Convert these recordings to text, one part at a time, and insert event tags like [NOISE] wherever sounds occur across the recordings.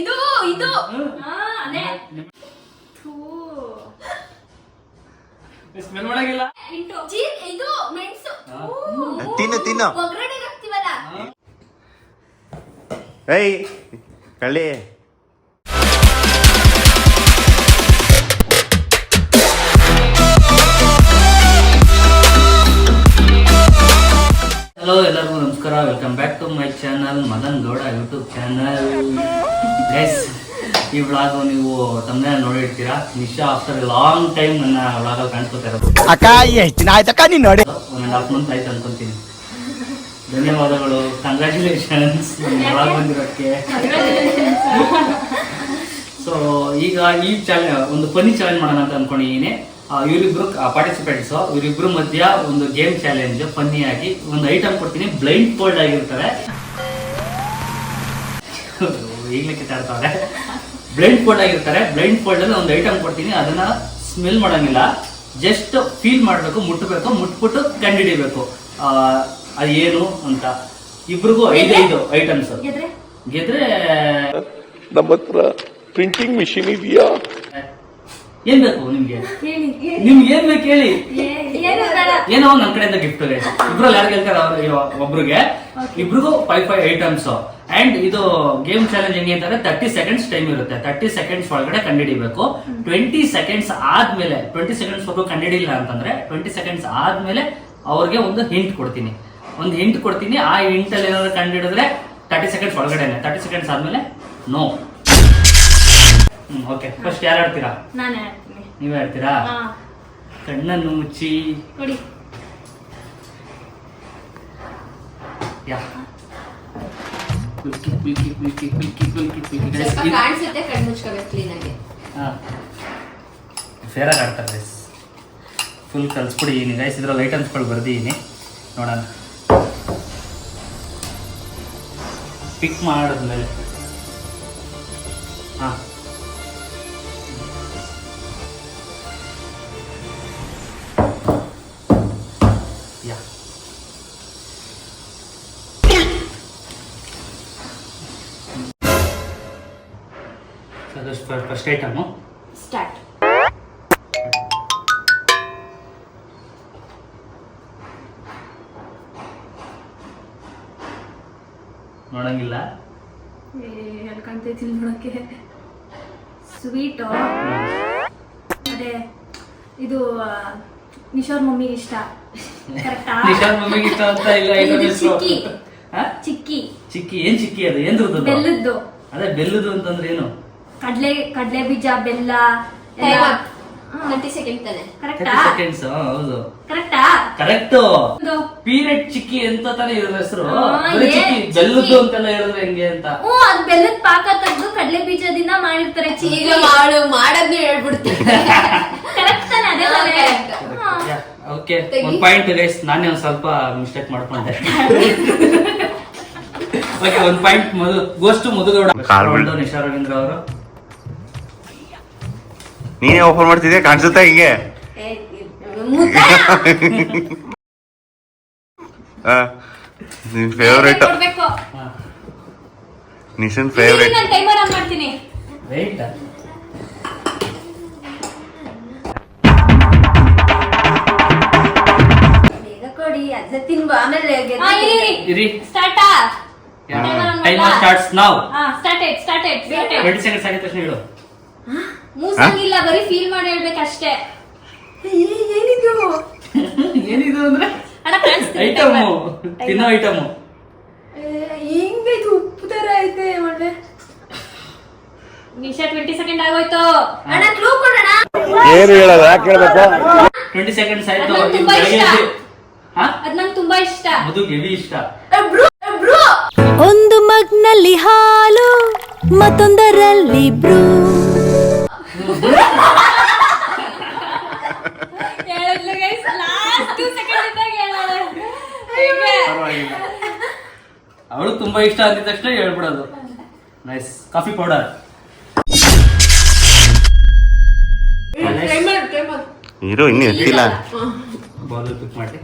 ಇದು ಇದು. ಸ್ಮೆಲ್ ಮಾಡಂಗಿಲ್ಲ ಇದು ಮೆಣಸು. ತಿನ್ನು ತಿನ್ನು. ಒಗ್ಗರಣೆಗೆ ಹಾಕ್ತಿವಲ್ಲ? ಏಯ್ ಕಳ್ಳಿ. ಹಲೋ ಎಲ್ಲರಿಗೂ ನಮಸ್ಕಾರ. Welcome back to my channel Madan Gowda YouTube channel yes ಈ ವ್ಲಾಗ್ ನೀವು ತಮ್ಮನೇ ನೋಡಿರ್ತೀರಾ? ನಿಶಾ ಆಫ್ಟರ್ ಲಾಂಗ್ ಟೈಮ್ ನನ್ನ ವ್ಲಾಗ್ ಅಲ್ಲಿ ಕಾಣಿಸ್ಕೊತಾ ಇರೋದು. ಅಕ್ಕ ಎಷ್ಟು ದಿನ ಆಯ್ತಕ್ಕ ನೀನ್ ನೋಡಿ. ಒನ್ ಅಂಡ್ ಹಾಫ್ ಮಂತ್ ಆಯ್ತು ಅನ್ಕೊಂತೀನಿ. ಧನ್ಯವಾದಗಳು. Congratulations vlog ಬಂದಿರೋಕ್ಕೆ. ಸೊ ಈಗ ಈ ಚಾಲೆಂಜ್ ಒಂದು ಪನಿ ಚಾಲೆಂಜ್ ಮಾಡೋಣ ಅಂತ ಅನ್ಕೊಂಡಿದ್ದೀನಿ. ಇವರಿಬ್ರು ಪಾರ್ಟಿಸಿಪೆಂಟ್ಸ್ ಇವರಿಬ್ರು ಮಧ್ಯ ಒಂದು ಗೇಮ್ ಚಾಲೆಂಜ್ ಫನ್ನಿ ಆಗಿ ಒಂದು ಐಟಮ್ ಕೊಡ್ತೀನಿ. ಬ್ಲೈಂಡ್ ಫೋಲ್ಡ್ ಆಗಿರ್ತಾರೆ ಈಗಲೇ ಕಿತ್ತಾಡ್ತಾರೆ ಬ್ಲೈಂಡ್ ಫೋಲ್ಡ್ ಆಗಿರ್ತಾರೆ ಬ್ಲೈಂಡ್ ಫೋಲ್ಡ್ ಅಲ್ಲಿ ಒಂದು ಐಟಮ್ ಕೊಡ್ತೀನಿ. ಅದನ್ನ ಸ್ಮೆಲ್ ಮಾಡಂಗಿಲ್ಲ. ಜಸ್ಟ್ ಫೀಲ್ ಮಾಡಬೇಕು ಮುಟ್ಟಬೇಕು ಮುಟ್ಬಿಟ್ಟು ಕಂಡುಹಿಡಿಬೇಕು. ಅದು ಏನು ಅಂತ. ಇಬ್ರಿಗೂ ಐದೈದು ಐಟಮ್ಸ್ ಗೆದ್ರೆ? ಗೆದ್ರೆ ನಮ್ಮ ಹತ್ರ ಪ್ರಿಂಟಿಂಗ್ ಮಿಷಿನ್ ಇದೆಯಾ? ಏನ್ ಬೇಕು ನಿಮ್ಗೆ? ನಿಮ್ಗೆ ಏನ್ ಬೇಕು ಹೇಳಿ? ಏನು ನನ್ನ ಕಡೆಯಿಂದ ಗಿಫ್ಟ್ ಇದೆ ಇಬ್ರಲ್ಲಿ ಯಾರು ಗೆಲ್ತಾರೆ ಅವ್ರಿಗೆ ಒಬ್ರಿಗೆ. ಇಬ್ರಿಗೂ ಫೈವ್ ಫೈವ್ ಐಟಮ್ಸ್ ಅಂಡ್ ಇದು ಗೇಮ್ ಚಾಲೆಂಜ್ ಹೆಂಗೆ ಅಂತಂದ್ರೆ ತರ್ಟಿ ಸೆಕೆಂಡ್ಸ್ ಟೈಮ್ ಇರುತ್ತೆ. ತರ್ಟಿ ಸೆಕೆಂಡ್ಸ್ ಒಳಗಡೆ ಕಂಡಿಡಿಬೇಕು ಟ್ವೆಂಟಿ ಸೆಕೆಂಡ್ಸ್ ಆದ್ಮೇಲೆ ಟ್ವೆಂಟಿ ಸೆಕೆಂಡ್ಸ್ ಒಬ್ಬರು ಕಂಡಿಡಿಲ್ಲ ಅಂತಂದ್ರೆ ಟ್ವೆಂಟಿ ಸೆಕೆಂಡ್ಸ್ ಆದ್ಮೇಲೆ ಅವ್ರಿಗೆ ಒಂದು ಹಿಂಟ್ ಕೊಡ್ತೀನಿ. ಒಂದು ಹಿಂಟ್ ಕೊಡ್ತೀನಿ. ಆ ಹಿಂಟ್ ಅಲ್ಲಿ ಏನಾದ್ರು ಕಂಡಿಡಿದ್ರೆ ತರ್ಟಿ ಸೆಕೆಂಡ್ಸ್ ಒಳಗಡೆನೆ. ತರ್ಟಿ ಸೆಕೆಂಡ್ಸ್ ಆದ್ಮೇಲೆ ನೋ ಹ್ಮ್ ಓಕೆ ಫಸ್ಟ್ ಯಾರು ಹೇಳ್ತೀರಾ ನಾನೇ ಹೇಳ್ತೀನಿ ನೀವೇ ಹೇಳ್ತೀರಾ ಹಾ. ಕಣ್ಣನ್ನು ಮುಚ್ಚಿ. ಕೊಡಿ. ಯಾ. ಕುಲ್ಕಿ, ಕುಲ್ಕಿ, ಕುಲ್ಕಿ, ಕುಲ್ಕಿ, ಕುಲ್ಕಿ, ಕುಲ್ಕಿ. Guys, ಸ್ವಲ್ಪ ಇದು- ಕಾಣಿಸುತ್ತೆ ಕಣ್ ಮುಚ್ಕೋಬೇಕು ಕ್ಲೀನ್ ಆಗಿ. ಹಾ. ಫೇರಾಗಿ ಆಡ್ತಾರೆ ಗೈಸ್ ಫುಲ್ ಗೈಸ್ ಇದ್ರಲ್ಲಿ ಐಟಮ್ಸ್ಗಳು ಬರ್ದಿದ್ದೀನಿ ನೋಡೋಣ. ಪಿಕ್ ಮಾಡಿದ್ಮೇಲೆ. ಹಾಂ. ಫಸ್ಟ್ ಐಟಮು ಸ್ಟಾರ್ಟ್ ನೋಡಂಗಿಲ್ಲ? ಕಾಣ್ತೈತಿಲ್ಲ ನೋಡಕ್ಕೆ? ಸ್ವೀಟು ಅದೇ ಇದು ನಿಶೋರ್ ಮಮ್ಮಿಗೆ ಇಷ್ಟ. ಕರೆಕ್ಟಾ ನಿಶಾನ್ ಮಮ್ಮಿಗೆ ಇಷ್ಟ ಅಂತ ಇಲ್ಲ ಚಿಕ್ಕಿ. ಹಾ? ಚಿಕ್ಕಿ. ಚಿಕ್ಕಿ ಏನ್ ಚಿಕ್ಕಿ ಅದು? ಏನ್ರದ್ದು ಅದು? ಬೆಲ್ಲದ್ದು. ಅದೇ ಬೆಲ್ಲದ್ದು ಅಂತಂದ್ರೆ ಏನು? ಕಡ್ಲೆ ಕಡ್ಲೆ ಬೀಜ ಬೆಲ್ಲ ಎಲ್ಲ. ತರ್ಟಿ ಸೆಕೆಂಡ್ ತಾನೆ. ಕರೆಕ್ಟಾ ಸೆಕೆಂಡ್ಸ್ ಹೌದು. ಕರೆಕ್ಟಾ ಕರೆಕ್ಟ್ ಪೀರಿಯಡ್ ಚಿಕ್ಕಿ ಅಂತ ತಾನೇ ಇರೋದ್ ಹೆಸರು? ಚಿಕ್ಕಿ? ಬೆಲ್ಲದ್ದು ಅಂತೆಲ್ಲ ಹೇಳಿದ್ರೆ ಹೆಂಗೆ ಅಂತ? ಹ್ಞೂ ಅದ್ ಬೆಲ್ಲದ ಪಾಕ ತಗ್ದು ಕಡ್ಲೆ ಬೀಜದಿಂದ ಮಾಡಿರ್ತಾರೆ ಈಗ ಮಾಡು ಮಾಡೋದ್ನ ಕರೆಕ್ಟ್ ತಾನೆ ಅದೇ ತಾನೇ? ಓಕೆ. ಒಂದ್ ಪಾಯಿಂಟ್ ಗೈಸ್ ನಾನೇ ಒಂದ್ ಸ್ವಲ್ಪ ಮಿಸ್ಟೇಕ್ ಮಾಡ್ಕೊಂಡೆ. ಓಕೆ ಒಂದ್ ಪಾಯಿಂಟ್ ಮಧು ಮುದುಗೌಡ ಮಧುಗೌಡ. ನಿಶಾ ರವೀಂದ್ರ ಅವರು. ನೀನೇ ಓಪನ್ ಮಾಡ್ತಿದ್ಯಾ? ಕಾಣಿಸುತ್ತಾ ಹಿಂಗೆ? ನಿನ್ ಫೇವ್ರೇಟ್ ನಿಶನ್ ಫೇವ್ರೇಟ್ ನಾನು ಟೈಮರ್ ಆನ್ ಮಾಡ್ತೀನಿ. ರೈಟ್ ಕೊಡಿ ಅದ ತಿನ್ಬು ಆಮೇಲೆ ಇರಿ ಇರಿ. ಸ್ಟಾರ್ಟಾ ಸ್ಟಾರ್ಟ್ ಸ್ಟಾರ್ಟ್ ಆಯ್ತು ಸ್ಟಾರ್ಟ್ ಆಯ್ತು ಟ್ವೆಂಟಿ ಸೆಕೆಂಡ್ಸ್ ಆಗಿದ ತಕ್ಷಣ ಹೇಳು. ಮೂಸಂಗಿಲ್ಲ ಬರೀ ಫೀಲ್ ಮಾಡಿ ಹೇಳ್ಬೇಕಷ್ಟೇ. ಏನಿದು? ಏನಿದು ಅಂದ್ರೆ? ಐಟಮು ತಿನ್ನೋ ಐಟಮ್ ಹೆಂಗೆ ಇದು ಉಪ್ಪು ತರ ಐತೆ ಒಳ್ಳೆ? ನಿಮಿಷ ಟ್ವೆಂಟಿ ಸೆಕೆಂಡ್ ಆಗೋಯ್ತು. ಅಣ್ಣ ಕ್ಲೂ ಕೊಡೋಣ. ಏನು ಹೇಳೋದು ಯಾಕೆ ಹೇಳ್ಬೇಕು ಟ್ವೆಂಟಿ ಸೆಕೆಂಡ್ ಆಯ್ತು ಅದ್ ನಂಗ್ ತುಂಬಾ ಇಷ್ಟ. ಅದ್ ನಂಗೆ ತುಂಬಾ ಇಷ್ಟ. ಅದು ಗೆವಿ ಇಷ್ಟ. Bru Bru. ಒಂದು ಮಗ್ನಲ್ಲಿ ಹಾಲು ಮತ್ತೊಂದರಲ್ಲಿ ಬ್ರೂ. ಹೇಳಿದ್ಲು ಗೈಸ್ ಲಾಸ್ಟ್ ಸೆಕೆಂಡ್ ಇದ್ದಾಗ ಹೇಳೋದು. ಹೀಗೆ. ಪರವಾಗಿಲ್ಲ. ಅವಳು ತುಂಬಾ ಇಷ್ಟ ಅಂದಿದ ತಕ್ಷಣ ಹೇಳ್ಬಿಡೋದು. ನೈಸ್ ಕಾಫಿ ಪೌಡರ್ ಇರು ಇನ್ನು ಎತ್ತಿಲ್ಲ. ಬಾಲ್ ಪಿಕ್ ಮಾಡಿ.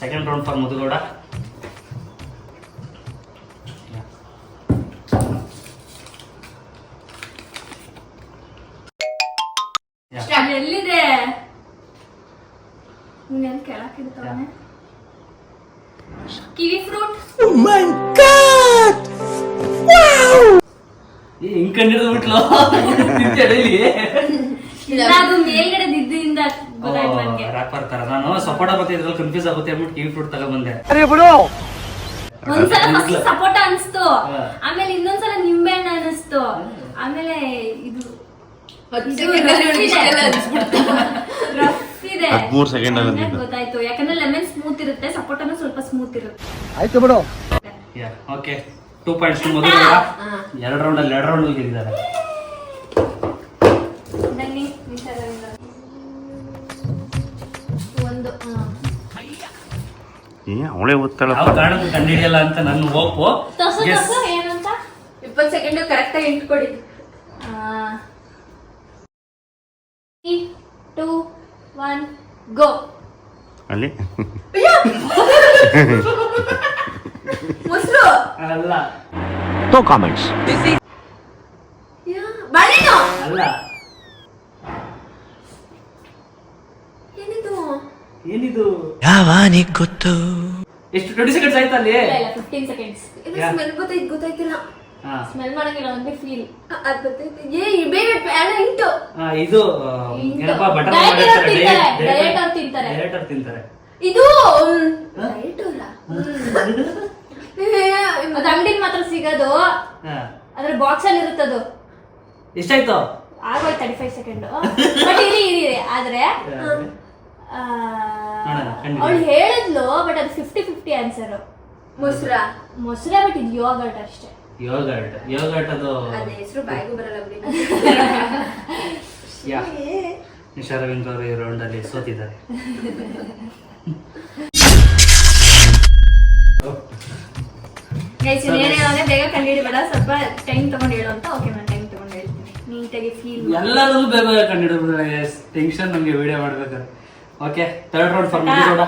ಸೆಕೆಂಡ್ ರೌಂಡ್ ಫಾರ್ ಮಧುಗೌಡ ಎಲ್ಲಿದೆ? Kiwi fruit? ಮೈ ಮೇಲ್ಗಡೆ ಗೊತ್ತಾಯ್ತು ನಾನು ಸಪೋಟ ಮತ್ತೆ ಫ್ರೂಟ್ ಒಂದ್ಸಲ ಅನಿಸ್ತು. ಆಮೇಲೆ ಇನ್ನೊಂದ್ಸಲ ನಿಂಬೆಹಣ್ಣು ಅನಿಸ್ತು. ಆಮೇಲೆ ಇದು ಹದ್ಮೂರು ಸೆಕೆಂಡ್. ಗೊತ್ತಾಯ್ತು. ಯಾಕಂದ್ರೆ ಲೆಮನ್ ಸ್ಮೂತ್ ಇರುತ್ತೆ. ಸಪೋಟನು ಸ್ವಲ್ಪ ಸ್ಮೂತ್ ಇರುತ್ತೆ. ಆಯ್ತು ಬಿಡು. ಓಕೆ ಟೂ ಪಾಯಿಂಟ್ಸ್ ಮೊದಲು ಎರಡು ರೌಂಡ್ ಅಲ್ಲಿ ಎರಡು ರೌಂಡ್ ಗೆದ್ದಿದ್ದಾರೆ. ಒಂದು ಏ ಅವಳೇ ಓದ್ತಾಳ ಕಾರಣಕ್ಕೆ ಕಂಡಿಡಿಯಲ್ಲ ಅಂತ ನನ್ನ ಹೋಪು. ಏನಂತ? ಇಪ್ಪತ್ತು ಸೆಕೆಂಡ್ ಕರೆಕ್ಟ್ ಆಗಿ ಇಟ್ಕೊಡಿ ಟೂ ಒನ್ ಗೋ ಅಲ್ಲಿ? ಮೊಸರು! ಅಲ್ಲ. ನೋ ಕಾಮೆಂಟ್ಸ್ ಬಾಳೆಹಣ್ಣು ಅಲ್ಲ. ಏನಿದು? ಏನಿದು? ಯಾವಾನಿಗ್ ಗೊತ್ತು? ಎಷ್ಟು ಟ್ವೆಂಟಿ ಸೆಕೆಂಡ್ಸ್ ಆಯ್ತಾ ಅಲ್ಲಿ? ಇಲ್ಲ ಇಲ್ಲ ಫಿಫ್ಟೀನ್ ಸೆಕೆಂಡ್ಸ್ ಇದು ಯಾ. ಸ್ಮೆಲ್ ಗೊತ್ತಾಯ್ತು ಗೊತ್ತಾಯ್ತಿಲ್ಲ. ಸ್ಮೆಲ್ ಮಾಡಂಗಿಲ್ಲ ಒಂದೇ ಫೀಲ್ ಅದ್ ಗೊತ್ತಾಯ್ತು ಏ ಬೇಗ ಅಣ್ಣ ಇಂಟು. ಆ, ಇದು ಬಟರ್ ಅವ್ರು ತಿಂತಾರೆ, ಅವ್ರು ಇದು? ಅಲ್ಲ ಅದು ಅಂಗಡಿಲಿ ಮಾತ್ರ ಸಿಗೋದು. ಹಾ. ಅದ್ರ ಬಾಕ್ಸ್ ಅಲ್ಲಿ ಇರುತ್ತದು. ಎಷ್ಟಾಯ್ತು? ಆಗೋಯ್ತು ತರ್ಟಿ ಫೈವ್ ಸೆಕೆಂಡ್ ಬಟ್ ಇರಿ ಇರಿ ಆದ್ರೆ ನೋಡೋಣ, ಖಂಡಿತ. ಅವಳು ಹೇಳಿದ್ಲು ಬಟ್ ಅದು ಫಿಫ್ಟಿ ಫಿಫ್ಟಿ ಆನ್ಸರ್ ಮೊಸರ. ಮೊಸರ ಬಟ್ ಇದು ಯೋಗರ್ಟ್ ಅಷ್ಟೇ. ಯೋಗರ್ಟ್ ಯೋಗರ್ಟ್ ಅದು ಯಾ. [LAUGHS] ನಿಶಾ ರವೀಂದ್ರ ಅವರು ಈ ರೌಂಡ್ ಅಲ್ಲಿ ಸೋತಿದ್ದಾರೆ. ಬೇಗ ಕಂಡುಹಿಡಿಬೇಡ. ಸ್ವಲ್ಪ ಟೈಮ್ ತಗೊಂಡು ಹೇಳು ಅಂತ. ಓಕೆ ನಾನು ಟೈಮ್ ತಗೊಂಡು ಹೇಳ್ತೀನಿ. ನೀಟಾಗಿ ಫೀಲ್ ಎಲ್ಲರೂ ಬೇಗ ಬೇಗ ಟೆನ್ಷನ್ ನಮಗೆ ವಿಡಿಯೋ ಮಾಡ್ಬೇಕಾದ್ರೆ. ಓಕೆ ಥರ್ಡ್ ರೌಂಡ್ ಫಾರ್ ಮುಗಿದೋಡ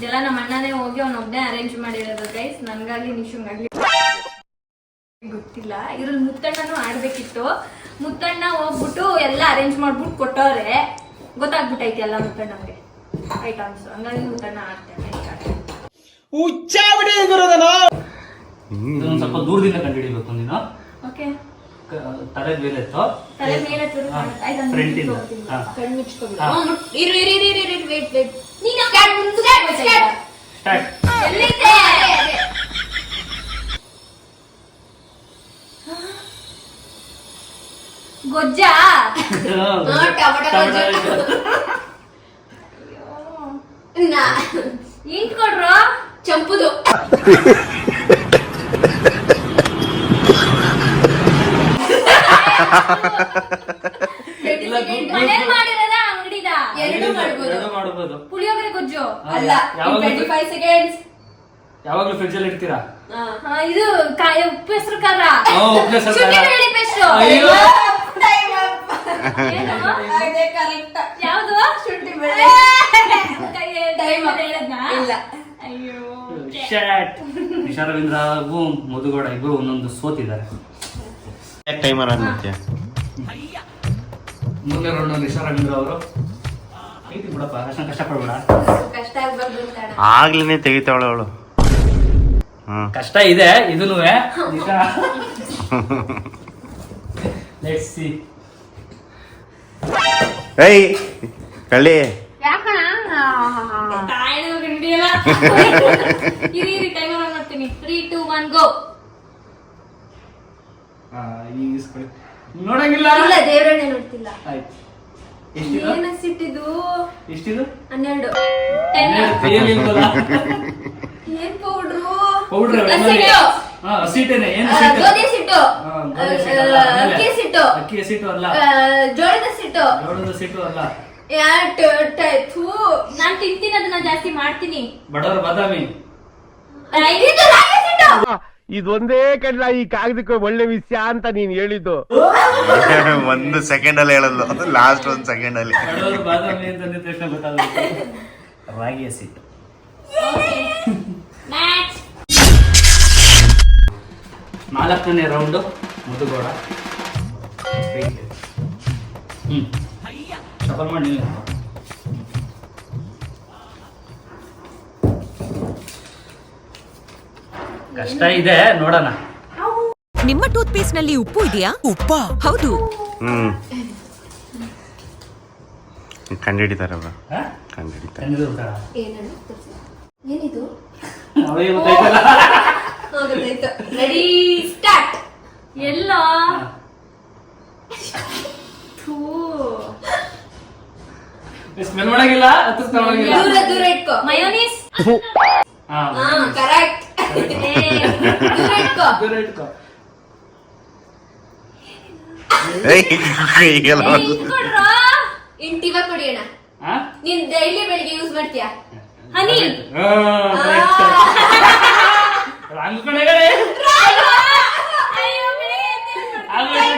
ಇದೆಲ್ಲ ನಮ್ಮ ಅಣ್ಣನೇ ಹೋಗಿ ಅವನೊಬ್ಬನೇ ಅರೇಂಜ್ ಮಾಡಿರೋದು ಗೈಸ್ ನನ್ಗಾಗ್ಲಿ ನಿಶುಂಗಾಗ್ಲಿ ಗೊತ್ತಿಲ್ಲ. ಇದ್ರಲ್ಲಿ ಮುತ್ತಣ್ಣನು ಆಡ್ಬೇಕಿತ್ತು. ಮುತ್ತಣ್ಣ ಹೋಗ್ಬಿಟ್ಟು ಎಲ್ಲ ಅರೇಂಜ್ ಮಾಡ್ಬಿಟ್ಟು ಕೊಟ್ಟವ್ರೆ. ಗೊತ್ತಾಗ್ಬಿಟ್ಟೈತೆ ಎಲ್ಲ ಮುತ್ತಣ್ಣಗೆ. ಐಟಮ್ಸ್ ಹಂಗಾಗಿ ಮುತ್ತಣ್ಣ ಆಡ್ತೇನೆ ಸ್ವಲ್ಪ ದೂರದಿಂದ ಕಂಡುಹಿಡಿಬೇಕು ನೀನು. ಓಕೆ ತಲೆ ಮೇಲೆತ್ತು ತಲೆ ಮೇಲೆ ಚೂರು ಹಾ. ಕಾಣುತ್ತೆ. ಆಯ್ತು, ನಾನು Front ಇಂದ. ಮುಚ್ಕೊಳ್ತೀನಿ. ಹಾ. ಕಣ್ಣ್ ಮುಚ್ಕೊಬಿಡು. ಹಾ. ಹ್ಮ್, ಮುಟ್- ಇರು ಇರು ಇರು ಇರು ಇರು ವೇಟ್ ವೇಟ್ ನೀನು ಕ್ಯಾಟ್ ಮುಂದ್ಗಡೆ ಹೋಯ್ತಾ ಇದ್ಯಾ? ಸ್ಟಾರ್ಟ್ ಎಲ್ಲಿದ್ದೆ? ಗೊಜ್ಜ ಇಂಟ್ ಕೊಡ್ರು ಚಂಪುದು ಎರಡು ಪುಳಿಯೋಗರೆ ಗೊಜ್ಜು? ಅಲ್ಲ ಟ್ವೆಂಟಿ ಫೈವ್ ಸೆಕೆಂಡ್ಸ್ ಯಾವಾಗ್ಲೂ ಫ್ರಿಡ್ಜ್ ಅಲ್ಲಿ ಇಡ್ತೀರಾ? ಹಾ, ಇದು ಕಾಯಿ ಉಪ್ಪು ಹೆಸರು ಖಾರ. ಓ, ಉಪ್ಪು ಹೆಸ್ರು ಖಾರ. ಶುಂಠಿ ಬೆಳ್ಳುಳ್ಳಿ ಪೇಸ್ಟು. ಅಯ್ಯೋ. ಏನು? ಯಾವ್ದು? ಶುಂಠಿ ಟೈಮ್ ಹೇಳಿದ್ನಾ? ಇಲ್ಲ. ಅಯ್ಯೋ ಶಾಟ್ ನಿಶಾ ರವೀಂದ್ರ ಹಾಗೂ ಮಧುಗೌಡ ಇಬ್ರು ಒಂದೊಂದು ಸೋತಿದ್ದಾರೆ. ಟೈಮರ್ ಮೂರನೇ ರೌಂಡ್ ನಿಶಾ ರವೀಂದ್ರ ಅವರು. ಐತಿ ಬಿಡಪ್ಪ ಅಷ್ಟೊಂದು ಕಷ್ಟಪಡ್ಬೇಡ. ಕಷ್ಟ ಆಗ್ಬಾರ್ದು ಅಂತ ಅಣ್ಣ. ಆಗ್ಲೇನೆ ತೆಗಿತಾವಳ ಅವಳು. ಹ್ಮ್. ಕಷ್ಟ ಇದೆ ಇದನ್ನು ಲೆಟ್ಸ್ ಸಿ ಏಯ್ ಕಳ್ಳಿ. ಮಾಡ್ತೀನಿ. ತ್ರೀ ಟೂ ಒನ್ ಗೋ ನೋಡಂಗಿಲ್ಲ? ಇಲ್ಲ ದೇವ್ರನ್ನೇ ನೋಡ್ತಿಲ್ಲ ಆಯ್ತು. ಎಷ್ಟಿದು? ಏನ ಸಿಟ್ಟಿದು ಎಷ್ಟಿದು? ಹನ್ನೆರಡು. ಏನ್ ಪೌಡ್ರು? ಪೌಡ್ರ್ ಹಸಿಟ್ಟು. ಹಾ ಹಸಿಟ್ಟೇನೆ. ಏನ್ ಆ, ಹಸಿಟ್ಟು? ಗೋಧಿ ಸಿಟ್ಟು ಹಾ, ಗೋಧಿ ಸಿಟ್ಟು ಅಲ್ಲ, ಆಮೇಲೆ ಅಕ್ಕಿ ಸಿಟ್ಟು ಅಕ್ಕಿ ಹಸಿಟ್ಟು ಅಲ್ಲ. ಆ, ಜೋಳದ ಸಿಟ್ಟು ಜೋಳದ ಸಿಟ್ಟು ಅಲ್ಲ. ಯಾ, ಟ- ಟ- ಥೂ. ನಾನ್ ತಿಂತೀನಿ ಅದನ್ನ ಜಾಸ್ತಿ ಮಾಡ್ತೀನಿ. ಬಡವರ ಬಾದಾಮಿ. ಇದು ರಾಗಿ ಸಿಟ್ಟು. ಇದೊಂದೇ ಕಡ್ಲ ಈ ಕಾಗದಕ್ಕೆ ಒಳ್ಳೆ ವಿಷಯ ಅಂತ ನೀನ್ ಹೇಳಿದ್ದು. ಒಂದು ಸೆಕೆಂಡ್ ಅಲ್ಲಿ ಹೇಳಲ್ಲ ಲಾಸ್ಟ್ ಒಂದ್ ಸೆಕೆಂಡ್ ಅಲ್ಲಿ ರಾಗಿ ಹಸಿಟ್ಟು ಮ್ಯಾಚ್ ನಾಲ್ಕನೇ ರೌಂಡ್ ಮುದುಗೋಡ. ಹ್ಮ್. ಶಫಲ್ ಮಾಡಿ ಕಷ್ಟ ಇದೆ ನೋಡೋಣ. ನಿಮ್ಮ ಟೂತ್ ಪೇಸ್ಟ್ನಲ್ಲಿ ಉಪ್ಪು ಇದೆಯಾ? ಉಪ್ಪ? ಹೌದು. ಹ್ಮ್. ಕಂಡಿಡಿತಾರೆ ಅವ್ರು ಹಾ? ಕಂಡಿಡಿತಾರೆ. ಹೆಂಗಿದೆ ಊಟ? ಏನಿದು? ಅವಳಿಗೆ ಗೊತ್ತಾಯ್ತಲ್ಲ? ಗೊತ್ತಾಯ್ತು ರೆಡಿ ಸ್ಟಾರ್ಟ್ ಎಲ್ಲ? ಥೂ. ಸ್ಮೆಲ್ ಮಾಡಂಗಿಲ್ಲ? ಹತ್ತಿಸ್ತಾ ಮಾಡಂಗಿಲ್ಲ? ದೂರ ದೂರ ಇಟ್ಕೋ. ಮಯೋನೀಸ್ ಹಾ ಹಾ ಕರೆಕ್ಟ್ ದೂರ ಇಟ್ಕೋ ದೂರ ಇಟ್ಕೋ ಹಾ? ನೀನ್ ಡೈಲಿ ಬೆಳಿಗ್ಗೆ ಯೂಸ್ ಮಾಡ್ತೀಯಾ? ಹನಿ. ಆ, correct.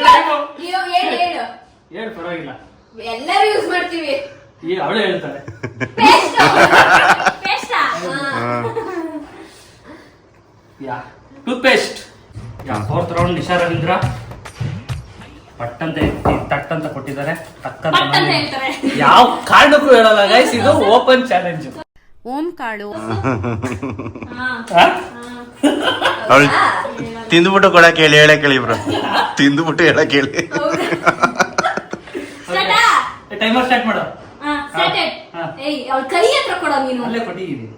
time. ನೀವು ಹೇಳು ಹೇಳು. ಹೇಳ್ ಪರವಾಗಿಲ್ಲ. ಎಲ್ಲರೂ ಯೂಸ್ ಮಾಡ್ತೀವಿ. ಈ ಅವಳೇ ಹೇಳ್ತಾಳೆ. Paste. ಪೇಸ್ಟಾ? Yeah toothpaste yeah fourth round Nisha Ravindra ಪಟ್ಟಂತ ಎತ್ತಿ ತಟ್ ಅಂತ ಕೊಟ್ಟಿದ್ದಾರೆ. ತಕ್ಕಂತ ಯಾವ ಕಾರಣಕ್ಕೂ ಹೇಳಲ್ಲ ಗೈಸ್ ಇದು ಓಪನ್ ಚಾಲೆಂಜ್ ಓಂ ಕಾಳು. ಹಾ. ಅವಳು ತಿಂದ್ಬಿಟ್ಟು ಕೊಡಕ್ ಹೇಳಿ ಹೇಳಕ್ ಹೇಳಿ ಇಬ್ರು ತಿಂದ್ಬಿಟ್ಟು ಹೇಳಕ್ ಹೇಳಿ ಸ್ಟಾರ್ಟಾ ಟೈಮರ್ ಸ್ಟಾರ್ಟ್ ಮಾಡು. ಹಾ ಸ್ಟಾರ್ಟೆಡ್ ಏಯ್ ಅವ್ಳ ಕೈ ಹತ್ರ ಕೊಡ ನೀನು. ಅಲ್ಲೇ ಕೊಟ್ಟಿದ್ದೀನಿ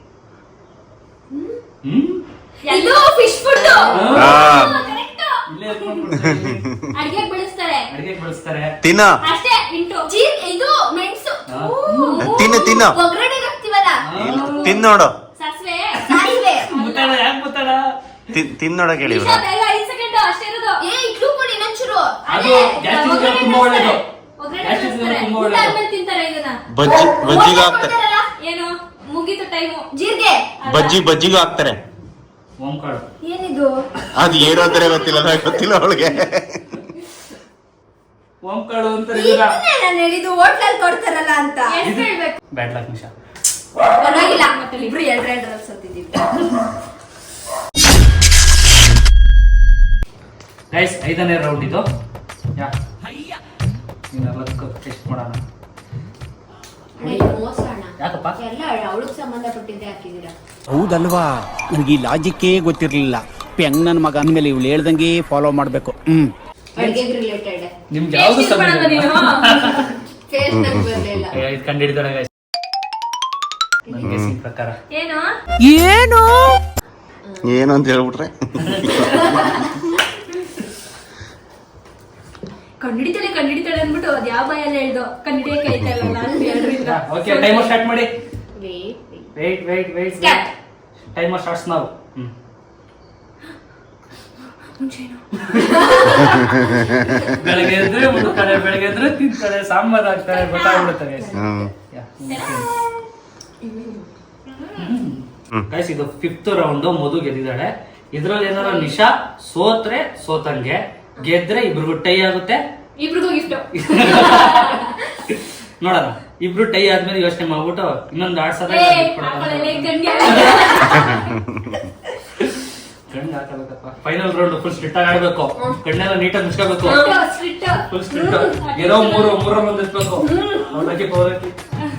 ಹ್ಮ್? ಇದು ಫಿಶ್ ಫುಡ್ ಅಡಿಗೆ ಬೆಳೆಸ್ತಾರೆ. ಅಡಿಗೆ ಬಳಸ್ತಾರೆ. ತಿನ್ನ. ಅಷ್ಟೇ ಇಂಟು. ಜೀರ್ ಇದು ಮೆಣಸು. ಹಾ. ತಿನ್ನು ತಿನ್ನು. ಒಗ್ಗರಣೆಗೆ ಹಾಕ್ತಿವಲ್ಲ. ತಿನ್ ನೋಡು. ಸಾಸಿವೆ ಯಾಕೆ ತಿನ್ ಇವ್ರು. ಬೇಗ ಸೆಕೆಂಡ್ ಅಷ್ಟೇ ಇರೋದು. ಏ ಕೊಡಿ ಅದು ಗ್ಯಾಸ್ಟ್ರಿಕ್ ತುಂಬಾ ಗ್ಯಾಸ್ಟ್ರಿಕ್ ತುಂಬಾ ತಿಂತಾರೆ ಇದನ್ನ. ಬಜ್ಜಿ ಬಜ್ಜಿಗೂ ಹಾಕ್ತಾರೆ. ಏನು? ಮುಗೀತು ಟೈಮು. ಜೀರಿಗೆ ಬಜ್ಜಿ ಬಜ್ಜಿಗೂ ಹಾಕ್ತಾರೆ. ಏನಿದು? ಅದು ಏನು ಗೊತ್ತಿಲ್ಲ ಗೊತ್ತಿಲ್ಲ ಅವಳಿಗೆ. ಅಂತ ನಾನು ಹೇಳಿದ್ದು ಹೋಟ್ಲಲ್ಲಿ ಕೊಡ್ತಾರಲ್ಲ ಅಂತ. ಎಷ್ಟು ಹೇಳ್ಬೇಕು? Bad luck Nisha. ಪರವಾಗಿಲ್ಲ. ಇಬ್ರು ಎರಡ್ ಎರಡ್ ಸತ್ತಿದ್ದೀವಿ. ಗೈಸ್ ಐದನೇ ರೌಂಡ್ ಇದು. ಯಾ? ಟೆಸ್ಟ್ ಮಾಡೋಣ. ಯಾಕಪ್ಪ? ಎಲ್ಲ ಅವಳಿಗೆ ಸಂಬಂಧಪಟ್ಟಿದ್ದೆ ಹಾಕಿದೀರಾ ಹೌದಲ್ವಾ? ನನಗೆ ಈ ಲಾಜಿಕ್ಕೇ ಗೊತ್ತಿರಲಿಲ್ಲ. ಪೆಂಗ್ ನನ್ನ ಮಗ ಅಂದ್ಮೇಲೆ ಇವಳು ಹೇಳ್ದಂಗೆ ಫಾಲೋ ಮಾಡಬೇಕು. ಹ್ಮ್. ಅಡ್ಗೆಗೆ ರಿಲೇಟೆಡ್ ನಿಮ್ಗೆ ಯಾವ್ದು ಫೇಸ್ ನಂಗೆ ಬರ್ಲಿಲ್ಲ ಪ್ರಕಾರ. ಏನು ಅಂತ ಹೇಳ್ಬಿಟ್ರೆ? [LAUGHS] ಕಂಡಿಡಿತಾಳೆ ಕಂಡಿಡಿತಾಳೆ ಅಂದ್ಬಿಟ್ಟು ಅದ್ ಯಾವ ಬಾಯಲ್ಲಿ ಹೇಳ್ದು? ಕಂಡಿಡಿಯಕ್ಕೆ ಆಯ್ತಾ ಇಲ್ಲ ನಾನು ಎರಡರಿಂದ ಓಕೆ ಟೈಮರ್ ಸ್ಟಾರ್ಟ್ ಮಾಡಿ. Wait wait wait wait Start. Timer starts ನಾವು ಬೆಳಗ್ಗೆ ಎದ್ರೆ ಮುಟ್ತಾರೆ ಬೆಳಗ್ಗೆ ಎದ್ರೆ ತಿಂತಾರೆ ಸಾಂಬಾರ್ ಹಾಕ್ತಾರೆ ಗೊತ್ತಾಗ್ಬಿಡುತ್ತೆ. ಗೈಸ್ ಇದು ಫಿಫ್ತ್ ರೌಂಡ್ ಮಧು ಗೆದ್ದಿದ್ದಾಳೆ. ಇದ್ರಲ್ಲಿ ಏನಾರ ನಿಶಾ ಸೋತ್ರೆ ಸೋತಂಗೆ. ಗೆದ್ರೆ ಇಬ್ರಿಗೂ ಟೈ ಆಗುತ್ತೆ. ಇಬ್ರಿಗೂ ಗಿಫ್ಟ್ [LAUGHS] ನೋಡೋಣ. ಇಬ್ರು ಟೈ ಆದ್ಮೇಲೆ ಯೋಚನೆ ಮಾಡ್ಬಿಟ್ಟು ಇನ್ನೊಂದು ಆಡ್ ಸಲ ಫೈನಲ್ ರೌಂಡ್ ಫುಲ್ ಸ್ಟ್ರಿಟ್ ಆಗಿ ಆಡ್ಬೇಕು. ಕಣ್ಣೆಲ್ಲ ನೀಟಾಗಿ ಮುಚ್ಕೋಬೇಕು. ಫುಲ್ ಸ್ಟ್ರಿಟ್ ಏನೋ ಮೂರು ಮೂರ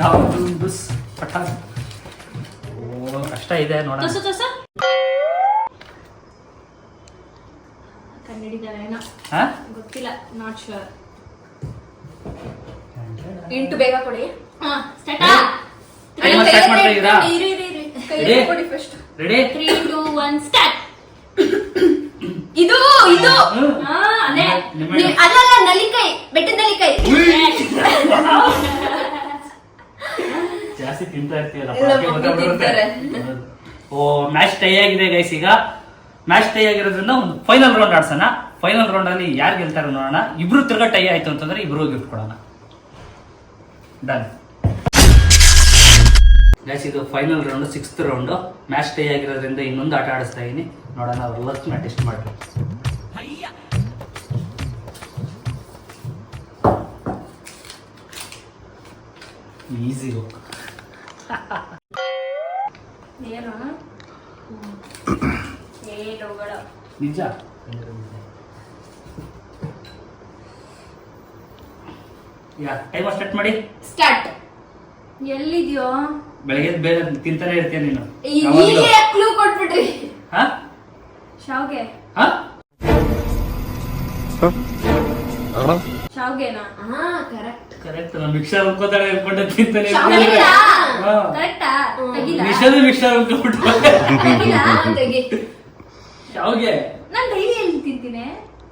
ಡಾವ್ ಡುಸ್ ಪಟಾಸ್ ಓ ಕಷ್ಟ ಇದೆ ನೋಡೋಣ. ಗೊತ್ತಿಲ್ಲ ನಾಟ್ ಶೂರ್ ಇಂಟು ಬೇಗ ಕೊಡಿ. ಹಾ ಸ್ಟಾರ್ಟ್ ಮಾಡ್ತಾ ಇದ್ದೀರಾ? ಇರಿ ಇರಿ ಇರಿ. ಕೈ ಕೊಡಿ first ready three two one start ಇದು ಇದು. ಹಾ ಅದೇ. ನೀವ್- ಅಲ್ಲಲ್ಲ ನಲ್ಲಿಕಾಯಿ ಬೆಟ್ಟದ ನಲ್ಲಿಕಾಯಿ. [LAUGHS] ಜಾಸ್ತಿ ತಿಂತಾ ಇರ್ತೀಯಲ್ಲ. ಓ ಮ್ಯಾಚ್ ಟೈ ಆಗಿದೆ ಗೈಸ್ ಈಗ. ಮ್ಯಾಚ್ ಟೈ ಆಗಿರೋದ್ರಿಂದ ಒಂದು ಫೈನಲ್ ರೌಂಡ್ ಆಡ್ಸೋಣ. ಫೈನಲ್ ರೌಂಡ್ ಅಲ್ಲಿ ಯಾರು ಗೆಲ್ತಾರೆ ನೋಡೋಣ. ಇಬ್ರು ತಿರ್ಗಾ ಟೈ ಆಯ್ತು ಅಂತಂದ್ರೆ ಇಬ್ರು ಗಿಫ್ಟ್ ಕೊಡೋಣ. ಡನ್ ಗೈಸ್ ಇದು final round sixth round match tie ಆಗಿರೋದ್ರಿಂದ ಇನ್ನೊಂದು ಆಟ ಆಡಿಸ್ತಾ ಇದೀನಿ. ನೋಡೋಣ, ಅವ್ರ ಲಕ್ನ ಟೆಸ್ಟ್ ಮಾಡಿ ಈಸಿ ಏನು? ಏಟ್ ನಿಜ? ಯಾ ಟೈಮ್ ಸ್ಟಾರ್ಟ್ ಮಾಡಿ. ಸ್ಟಾರ್ಟ್. ಎಲ್ಲಿದ್ಯೋ? ಬೆಳಗ್ಗೆ ಬೇರೆ ತಿಂತಾನೆ ಇರ್ತೀಯ ನೀನು. ಈಗ ಕ್ಲೂ ಕೊಟ್ಬಿಟ್ರಿ. ಹಾ? ಶಾವ್ಗೆ. ಹಾ? ಶಾವ್ಗೆನಾ? ಹಾ ಕರೆಕ್ಟ್ ಕರೆಕ್ಟ್ ನಾನು ಮಿಕ್ಸರ್ ಅನ್ಕೋತಾಳೆ ಅನ್ಕೊಂಡೆ ತಿಂತಾನೆ ಹಾ. ಕರೆಕ್ಟಾ ತೆಗಿಲಾ? Mixer mixer ಅನ್ಕೊಂಡ್ಬಿಟ್ಟು ತೆಗಿಲಾ? ತೆಗಿ. ಯಾವ್ಗೆ? ನಾನು ಡೈಲಿ ಎಲ್ಲಿ ತಿಂತೀನಿ.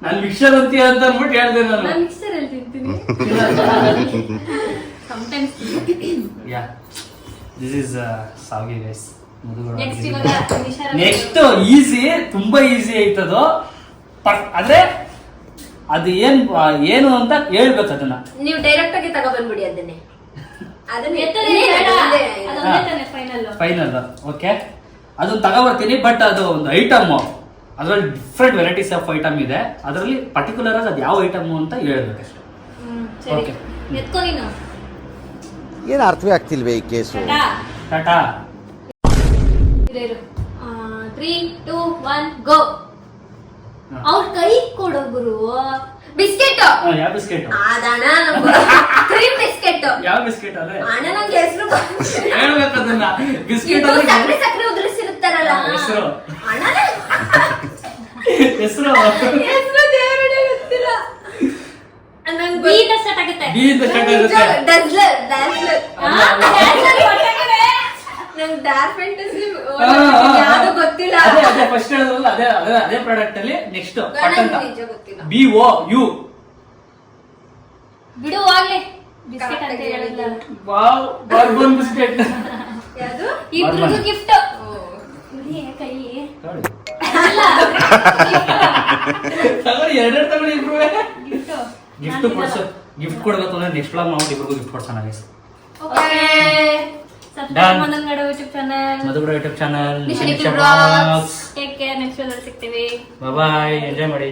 ನಾನು ಮಿಕ್ಸರ್ ಅಂತೀಯ ಅಂತ ಅಂದ್ಬಿಟ್ಟು ಹೇಳ್ದೆ ನಾನು. ನಾನು ಮಿಕ್ಸರ್ ಅಲ್ಲಿ ತಿಂತೀನಿ. [LAUGHS] ಸಮಟೈಮ್ಸ್ ಯಾ ದಿಸ್ ಇಸ್ ಸಾಗಿ ಗೈಸ್ ನೆಕ್ಸ್ಟ್ ಇವಾಗ ನಿಶಾರ ನೆಕ್ಸ್ಟ್ ಈಸಿ ತುಂಬಾ ಈಸಿ ಆಯ್ತದು. ಆದ್ರೆ ಅದು ಏನ್ ಏನು ಅಂತ ಹೇಳ್ಬೇಕು ಅದನ್ನ. ನೀವು ಡೈರೆಕ್ಟ್ ಆಗಿ ತಗೊಬಂದ್ಬಿಡಿ ಅದನ್ನೇ. ಅದನ್ನ. ಎತ್ತದ ಬೇಡ. ಅದೊಂದೇ. ಅದೊಂದೇ ಫೈನಲ್ ಫೈನಲ್ ಓಕೆ ಅದನ್ನ ತಗೋಬರ್ತೀನಿ ಬಟ್ ಅದು ಒಂದು ಐಟಮ್ ಅದ್ರಲ್ಲಿ ಡಿಫ್ರೆಂಟ್ ವೆರೈಟೀಸ್ ಆಫ್ ಐಟಮ್ ಇದೆ. ಅದರಲ್ಲಿ ಪರ್ಟಿಕ್ಯುಲರ್ ಆಗಿ ಅದು ಯಾವ ಐಟಮ್ ಅಂತ ಹೇಳಬೇಕಷ್ಟೆ Okay. ಎತ್ಕೋ ನೀನು. ಏನು ಅರ್ಥವೇ ಆಗ್ತಿಲ್ವೇ ಈ case? Tata. Three two one go ಅವ್ರ ಕೈ ಕೊಡೋ ಗುರು. ಬಿಸ್ಕೆಟ್. ಯಾವ ಬಿಸ್ಕೆಟ್? Cream biscuit. ಯಾವ ಬಿಸ್ಕೆಟ್ ಅದೇ? ಅಣ್ಣ ನಂಗೆ ಹೆಸರು ಹೇಳ್ಬೇಕು ಅದನ್ನ ಬಿಸ್ಕೆಟ್ ಸಕ್ಕರೆ ಸಕ್ಕರೆ ಉದುರಿಸಿರುತ್ತಾರಲ್ಲ. ಹೆಸರು. ಅಣ್ಣ ಹೆಸರು [LAUGHS] ಹೆಸರು ದೇವರೇ ಗೊತ್ತಿಲ್ಲ. ನಂಗೆ ಬಿ ಸೆಟ್ ಸ್ಟಾರ್ಟ್ ಆಗುತ್ತೆ. ಬಿ ಅಂತ ಸ್ಟಾರ್ಟ್ ಆಗುತ್ತೆ. ಡಸ್ಲರ್ ಡಸ್ಲರ್ ಆ, ಡ್ಯಾನ್ಸರ್ ಹೊಟ್ಟೆಗಡೆ. ನಂಗೆ ಡಾರ್ಕ್ ಫ್ಯಾಂಟಸಿ ಹಾ. ಗೊತ್ತಿಲ್ಲ. ಅದೇ ಅದೇ ಫಸ್ಟ್ ಹೇಳಿದ್ರಲ್ಲ ಅದೇ ಅದೇ ಅದೇ ಪ್ರಾಡಕ್ಟ್ ಅಲ್ಲಿ ನೆಕ್ಸ್ಟ್ ಪಟ್ ಅಂತ ಬಿ ಓ ಯು ಬಿಡು ಆಗ್ಲಿ. ಬಿಸ್ಕೆಟ್ ಅಂತ ಹೇಳಿದ್ಲ ವಾವ್ ಬಾರ್ಬನ್ ಬಿಸ್ಕೆಟ್ ಯಾವುದು? ಇಬ್ರಿಗೂ ಗಿಫ್ಟ್ ಕೈ ತಗೊಳ್ಳಿ ಎರಡೆರಡು ತಗೊಳ್ಳಿ ಇಬ್ರು. Gift gift ಕೊಡ್ಸೋ. ಗಿಫ್ಟ್ ಕೊಡ್ಬೇಕು ಅಂದ್ರೆ ನೆಕ್ಸ್ಟ್ ಬ್ಲಾಗ್ ಮಾಡ್ಬಿಟ್ಟು ಇಬ್ರಿಗೂ ಗಿಫ್ಟ್ ಕೊಡ್ಸೋಣ ಗೈಸ್ ಓಕೆ ಸಬ್ಸ್ಕ್ರೈಬ್ ಮಾಡೋಣ ಯೂಟ್ಯೂಬ್ ಚಾನಲ್ ಮಧುಬ್ರ ಯೂಟ್ಯೂಬ್ ಚಾನಲ್ ಬಾಯ್ ಎಂಜಾಯ್ ಮಾಡಿ.